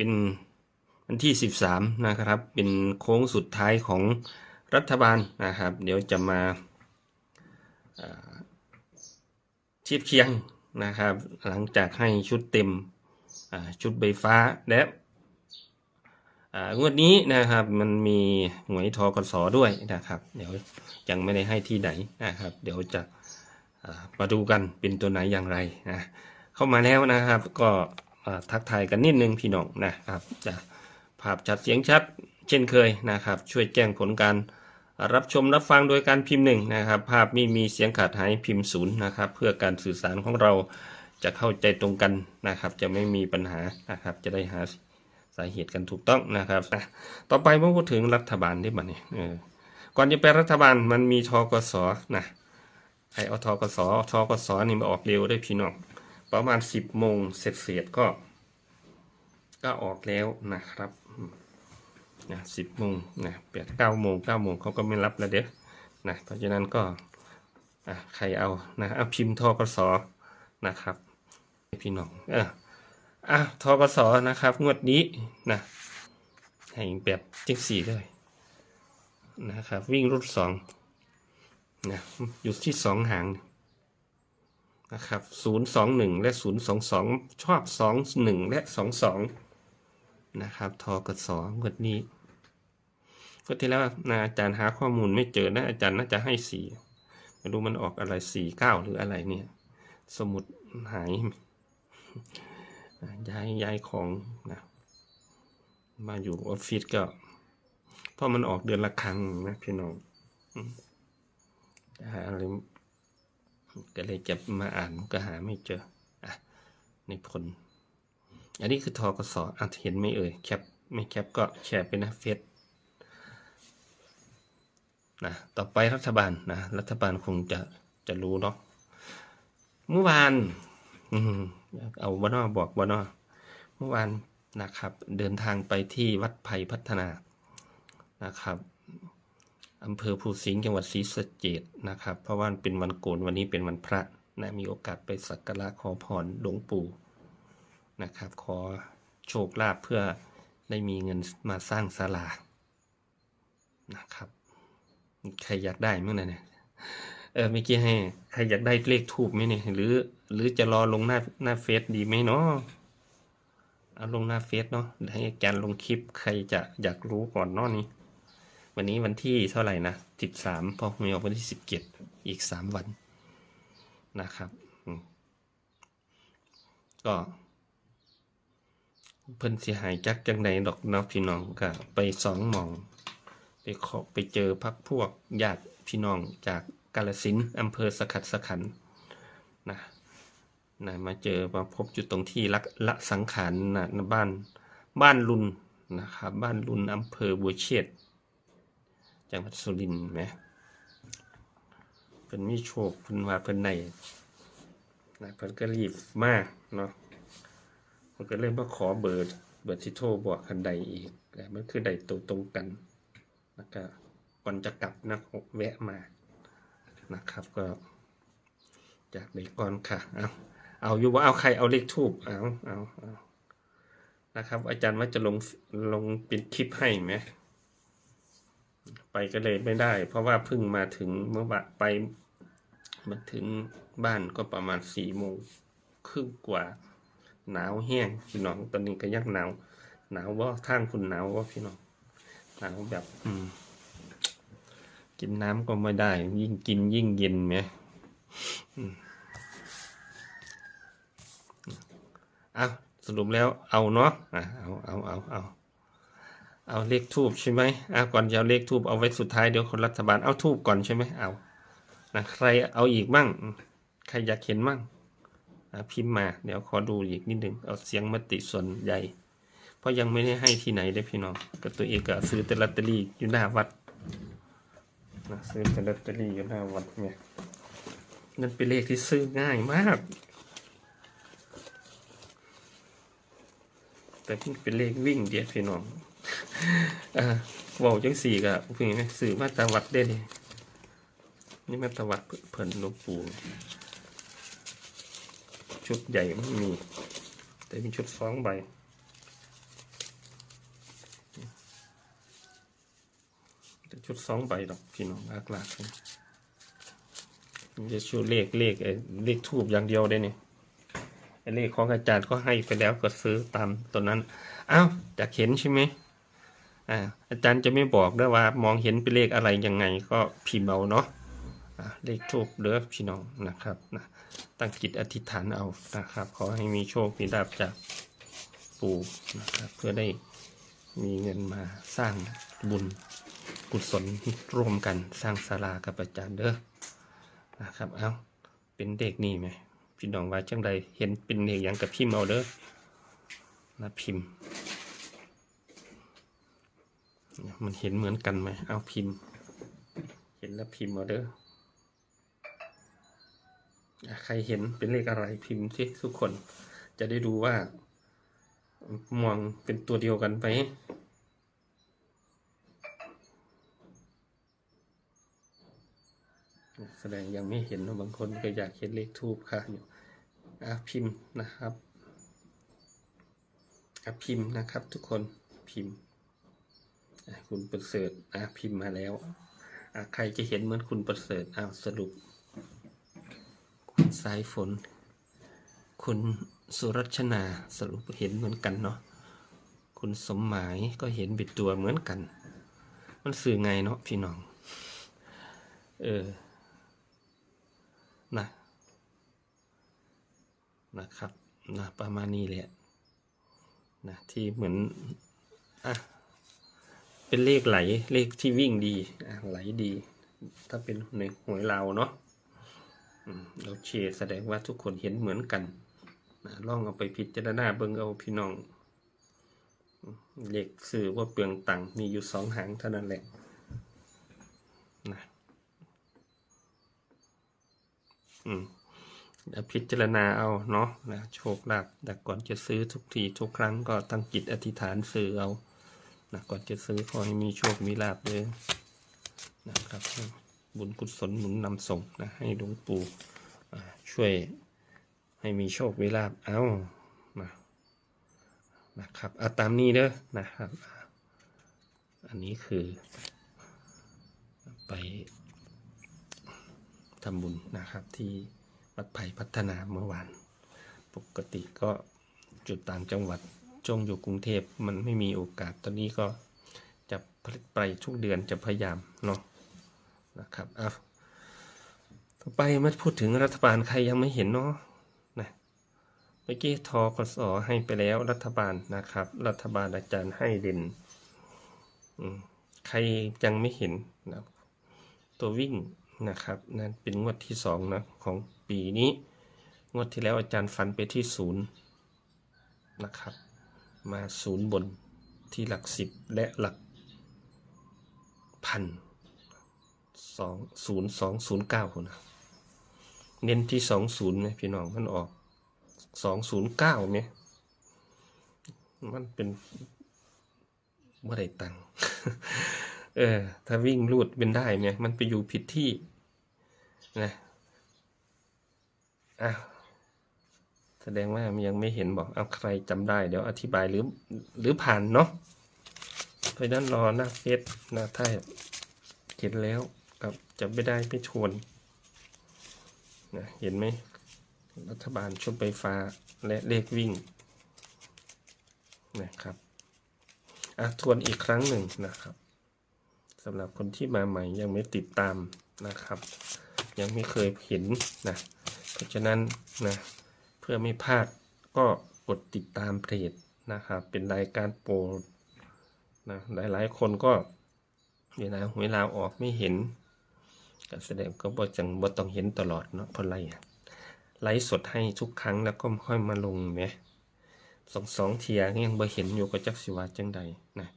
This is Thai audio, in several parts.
เป็นวันที่ 13 นะครับ เป็นโค้งสุดท้ายของรัฐบาลนะครับ เดี๋ยวจะมาเทียบเคียงนะครับ หลังจากให้ชุดเต็มชุดใบฟ้าและงวดนี้นะครับมันมีหวยทกสด้วยนะครับ เดี๋ยวยังไม่ได้ให้ที่ไหนนะครับ เดี๋ยวจะมาดูกันเป็นตัวไหนอย่างไรนะเข้ามาแล้วนะครับก็ ทักทายกันนิดนึงพี่น้องนะครับจะภาพชัดเสียงชัด เช่นเคยนะครับ ช่วยแจ้งผลการรับชมรับฟังโดยการพิมพ์หนึ่งนะครับ ภาพไม่มีเสียงขาดหายพิมพ์ศูนย์นะครับ เพื่อการสื่อสารของเราจะเข้าใจตรงกันนะครับ จะไม่มีปัญหานะครับ จะได้หาสาเหตุกันถูกต้องนะครับ ต่อไปเมื่อพูดถึงรัฐบาลที่บัดนี้เออก่อนจะเป็นรัฐบาลมันมีทกสนะไอเอาทกสทกสนี่มาออกเร็วได้พี่น้องประมาณสิบโมงเสร็จเสร็จก็ ก็ออกแล้วนะครับนะสิบโมงนะแปดเก้าโมงเก้าโมงเขาก็ไม่รับแล้วเด้อนะเพราะฉะนั้นก็อะใครเอานะเอาพิมพ์ทกสนะครับ พี่น้องเอออะทกสนะครับ งวดนี้นะให้แบบจิ๊กสี่เลยนะครับ วิ่งรุ่นสองนะอยู่ที่สองหางนะครับศูนย์สองหนึ่งและศูนย์สองสองชอบสองหนึ่งและสองสอง นะครับทอกสองวดนี้ก็ที่แล้วนะอาจารย์หาข้อมูลไม่เจอนะอาจารย์น่าจะให้สี่ไม่รู้มันออกอะไรสี่เก้าหรืออะไรเนี่ย สมุดหายย้ายย้ายของนะมาอยู่ออฟฟิศก็เพราะมันออกเดือนละครั้งนะพี่น้องอืมหาอะไรก็เลยจะมาอ่านก็หาไม่เจออะในผล อันนี้คือทอกสอะเห็นไม่เอ่ยแคปไม่แคปก็แชร์ไปนะเฟซนะต่อไปรัฐบาลนะรัฐบาลคงจะจะรู้เนาะเมื่อวานเอาบานอบอกบานอเมื่อวานนะครับ เดินทางไปที่วัดไผ่พัฒนานะครับอำเภอภูสิงห์จังหวัดศรีสะเกดนะครับ เพราะว่าเป็นวันโกนวันนี้เป็นวันพระนะมีโอกาสไปสักการะขอพรหลวงปู่ นะครับ ขอโชคลาภเพื่อได้มีเงินมาสร้างศาลานะครับใครอยากได้มั้งนะเนี่ยเออเมื่อกี้ให้ใครอยากได้เลขทูบไหมเนี่ยหรือ หรือจะรอลงหน้าหน้าเฟซดีไหมเนาะเอาลงหน้าเฟซเนาะให้อาจารย์ลงคลิปใครจะอยากรู้ก่อนเนาะนี้ วันนี้วันที่เท่าไหร่นะสิบสามพอมีออกวันที่สิบเจ็ดอีกสามวันนะครับก็ เพิ่นเสียหายจักจังใดดอกเนาะพี่น้องก็ไปสองหมอง ไปขอไปเจอพักพวกญาติพี่น้องจากกาลสินอำเภอสขัดสขันนะนะมาเจอมาพบอยู่ตรงที่ละละสังขารนะบ้านบ้านลุนนะครับบ้านลุนอำเภอบัวเชษจังหวัดสุรินทร์ไหมเป็นมีโชคเพิ่นว่าเพิ่นได้นะเพิ่นก็รีบมากเนาะ เพิ่นก็เลยมาขอเบอร์เบอร์ที่โทรบอกคันใดอีกแต่มันคือใดตัวตรงกันแล้วก็ก่อนจะกลับนะแวะมานะครับก็ จากเด็กก่อนค่ะเอาเอาอยู่ว่าเอาใครเอาเลขทูบเอาเอาเอานะครับ อาจารย์ว่าจะลงลงเป็นคลิปให้ไหมไปก็เลยไม่ได้ เพราะว่าเพิ่งมาถึงเมื่อวานไปมาถึงบ้านก็ประมาณสี่โมงครึ่งกว่า หนาวแห้งพี่น้องตอนนี้ก็ยังหนาวหนาวว่าทางคุณหนาวว่าพี่น้องหนาวแบบ อืม กินน้ำก็ไม่ได้ ยิ่งกินยิ่งเย็นไหมอืมเอาสรุปแล้วเอาเนาะอะเอาเอาเอาเอาเอาเลขทูบใช่ไหมอะก่อนจะเอาเลขทูบเอาไว้สุดท้ายเดี๋ยวคนรัฐบาลเอาทูบก่อนใช่ไหมเอานะใครเอาอีกมั่งใครอยากเห็นมั่ง พิมพ์มา เดี๋ยวขอดูอีกนิดหนึ่งเอาเสียงมติส่วนใหญ่ เพราะยังไม่ได้ให้ที่ไหนเลยพี่น้องก็ตัวเองก็ซื้อแต่ลอตเตอรี่อยู่หน้าวัดนะซื้อแต่ลอตเตอรี่อยู่หน้าวัดเนี่ยนั่นเป็นเลขที่ซื้อง่ายมาก แต่นี่เป็นเลขวิ่งเดียวพี่น้องอ่าว้าจังสี่ก็เพิ่งนะสื่อมาตาวัดได้เลยนี่มาตาวัดเพิ่นหลวงปู่ ชุดใหญ่ไม่มี แต่มีชุดสองใบแต่ชุดสองใบหรอกพี่น้องหลักๆจะชุดเลขเลขเลขทูบอย่างเดียวได้เนี่ยเลขของอาจารย์ก็ให้ไปแล้วก็ซื้อตามตัวนั้น อ้าวจะเห็นใช่ไหมอาอาจารย์จะไม่บอกด้วยว่ามองเห็นเป็นเลขอะไรยังไงก็พิมพ์เอาเนาะ เลขทูบเด้อพี่น้องนะครับนะตั้งจิตอธิษฐานเอานะครับ ขอให้มีโชคมีลาภจากปู่นะครับเพื่อได้มีเงินมาสร้างบุญกุศลร่วมกันสร้างศาลากับอาจารย์เด้อนะครับเอาเป็นเด็กนี่ไหมพี่น้องว่าจังใดเห็นเป็นเด็กอย่างกับพิมพ์เอาเด้อนะพิมพ์มันเห็นเหมือนกันไหมเอาพิมพ์ เห็นแล้วพิมพ์เอาเด้อ ใครเห็นเป็นเลขอะไรพิมพ์สิทุกคนจะได้ดูว่ามองเป็นตัวเดียวกันไปแสดงยังไม่เห็นบางคนก็อยากเห็นเลขทูบค่ะอยู่อะพิมพ์นะครับอะพิมพ์นะครับ ทุกคนพิมพ์คุณประเสริฐอะพิมพ์มาแล้วอะใครจะเห็นเหมือนคุณประเสริฐอ้าวสรุป สายฝน คุณสุรัชนาสรุปเห็นเหมือนกันเนาะคุณสมหมายก็เห็นบิดตัวเหมือนกัน มันสื่อไงเนาะพี่น้อง เออนะนะครับนะประมาณนี้แหละนะที่เหมือนอะเป็นเลขไหลเลขที่วิ่งดีอะไหลดี ถ้าเป็นในหวยเราเนาะ อืมเราเชียร์แสดงว่าทุกคนเห็นเหมือนกันลองเอาไปพิจารณาเบิ่งเอาพี่น้องเลขสื่อว่าเปลืองตังมีอยู่สองหางเท่านั้นแหละนะอืมพิจารณาเอาเนาะนะโชคลาภแต่ก่อนจะซื้อทุกทีทุกครั้งก็ตั้งจิตอธิษฐานซื้อเอานะก่อนจะซื้อขอให้มีโชคมีลาภเลยนะครับ บุญกุศลหนุนนำส่งนะให้หลวงปู่ช่วยให้มีโชคมีลาภเอามานะครับเอาตามนี้เด้อนะครับ อันนี้คือ ไปทำบุญนะครับที่วัดไผ่พัฒนาเมื่อวาน ปกติก็จุดต่างจังหวัดจงอยู่กรุงเทพมันไม่มีโอกาสตอนนี้ก็จะไปทุกเดือนจะพยายามเนาะ นะครับเอาต่อไปมาพูดถึงรัฐบาลใครยังไม่เห็นเนาะนะเมื่อกี้ทกสให้ไปแล้วรัฐบาลนะครับ รัฐบาลอาจารย์ให้เด่นใครยังไม่เห็นนะตัววิ่งนะครับนั่นเป็นงวดที่สองนะของปีนี้งวดที่แล้วอาจารย์ฟันไปที่ศูนย์นะครับ มาศูนย์บนที่หลักสิบและหลักพัน สองศูนย์สองศูนย์เก้าคนะเน้นที่สองศูนย์ไหมพี่น้องมันออกสองศูนย์เก้าเนี่ยมันเป็นว่าได้ตังเออ ถ้าวิ่งลูดเป็นได้เนี่ย มันไปอยู่ผิดที่นะอะแสดงว่ามันยังไม่เห็นบอกเอาใครจำได้ เดี๋ยวอธิบายหรือหรือผ่านเนาะเพราะนั้นรอหน้าเฟซหน้าถ้าเห็นแล้ว กับจะไม่ได้ไม่ชวนนะเห็นไหมรัฐบาลชุดไฟฟ้าและเลขวิ่งนะครับอะทวนอีกครั้งหนึ่งนะครับสำหรับคนที่มาใหม่ยังไม่ติดตามนะครับ ยังไม่เคยเห็นนะเพราะฉะนั้นนะเพื่อไม่พลาดก็กดติดตามเพจนะครับเป็นรายการโปรดนะหลายๆ คนก็เวลาเวลาออกไม่เห็น ก็แสดงก็บ่จังบ่ต้องเห็นตลอดเนาะเพราะไรอะไลฟ์สดให้ทุกครั้งแล้วก็ค่อยมาลงไหมสองสองเทียยังบ่เห็นอยู่ก็จักสิว่าจังใดนะ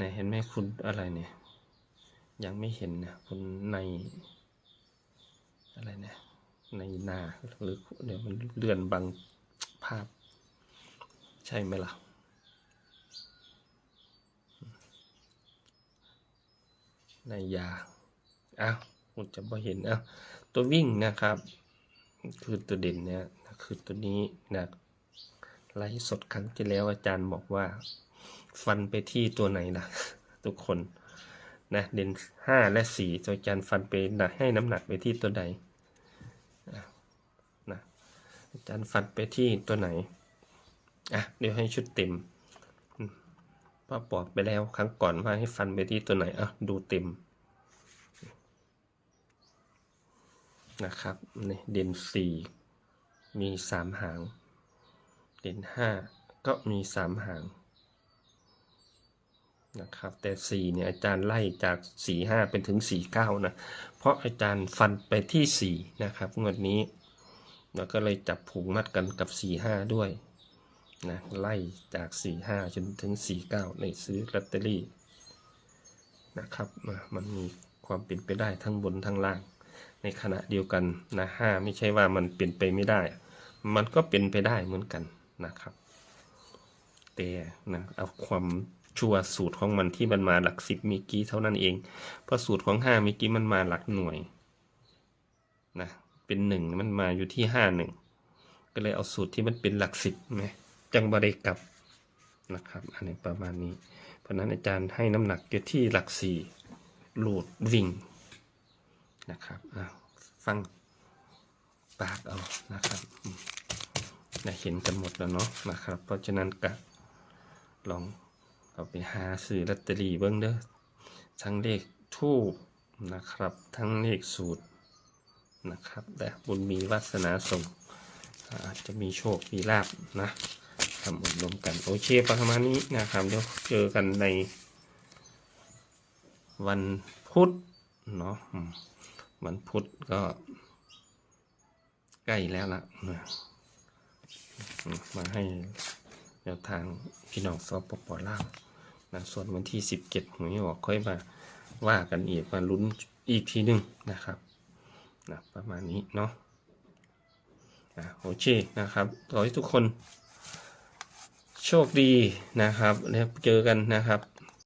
นะเห็นไหมคุณอะไรเนี่ย ยังไม่เห็นนะคุณในอะไรนะในนาหรือเดี๋ยวมันเลื่อนบังภาพ ใช่ไหมล่ะในยาอ้าว คุณจะบ่เห็นอ้าวตัววิ่งนะครับ คือตัวเด่นเนี่ยคือตัวนี้นะไลฟ์สดครั้งที่แล้วอาจารย์บอกว่า ฟันไปที่ตัวไหนนะทุกคนนะเด่นห้าและสี่โดยอาจารย์ฟันไปนะให้น้ำหนักไปที่ตัวใดนะอาจารย์ฟันไปที่ตัวไหนอะเดี๋ยวให้ชุดเต็มอืมพ่อบอกไปแล้วครั้งก่อนว่าให้ฟันไปที่ตัวไหนอะดูเต็ม นะครับนี่เด่นสี่มีสามหาง เด่นห้าก็มีสามหางนะครับแต่สี่เนี่ยอาจารย์ไล่จากสี่ห้าเป็นถึงสี่เก้านะ เพราะอาจารย์ฟันไปที่สี่นะครับงวดนี้แล้วก็เลยจับผูกมัดกันกับสี่ห้าด้วยนะไล่จากสี่ห้าจนถึงสี่เก้าในซื้อลอตเตอรี่นะครับมันมีความเป็นไปได้ทั้งบนทั้งล่าง ในขณะเดียวกันนะห้าไม่ใช่ว่ามันเป็นไปไม่ได้ มันก็เป็นไปได้เหมือนกันนะครับ แต่นะเอาความชัวร์สูตรของมันที่มันมาหลักสิบมีกี่เท่านั้นเอง เพราะสูตรของห้ามีกี่มันมาหลักหน่วยนะเป็นหนึ่งมันมาอยู่ที่ห้าหนึ่งก็เลยเอาสูตรที่มันเป็นหลักสิบไหมจังบริกับนะครับ อันนี้ประมาณนี้ เพราะฉะนั้นอาจารย์ให้น้ำหนักอยู่ที่หลักสี่หลูดวิ่ง นะครับฟังปากเอานะครับอืมนะเห็นกันหมดแล้วเนาะนะครับ เพราะฉะนั้นก็ลองเอาไปหาซื้อลอตเตอรี่เบิ้งเด้อทั้งเลขทูบนะครับ ทั้งเลขสูตรนะครับ แต่บุญมีวาสนาส่งอาจจะมีโชค มีลาบนะทำอบรมกัน โอเคประมาณนี้นะครับเดี๋ยวเจอกันในวันพุธเนาะ วันพุธก็ใกล้แล้วล่ะมาให้แนวทางพี่น้องสปปลาวนะส่วนวันที่สิบเจ็ดหวยออกค่อยมาว่ากันอีกมาลุ้นอีกทีหนึ่งนะครับนะประมาณนี้เนาะนะโอเคนะครับขอให้ทุกคนโชคดีนะครับแล้วเจอกันนะครับ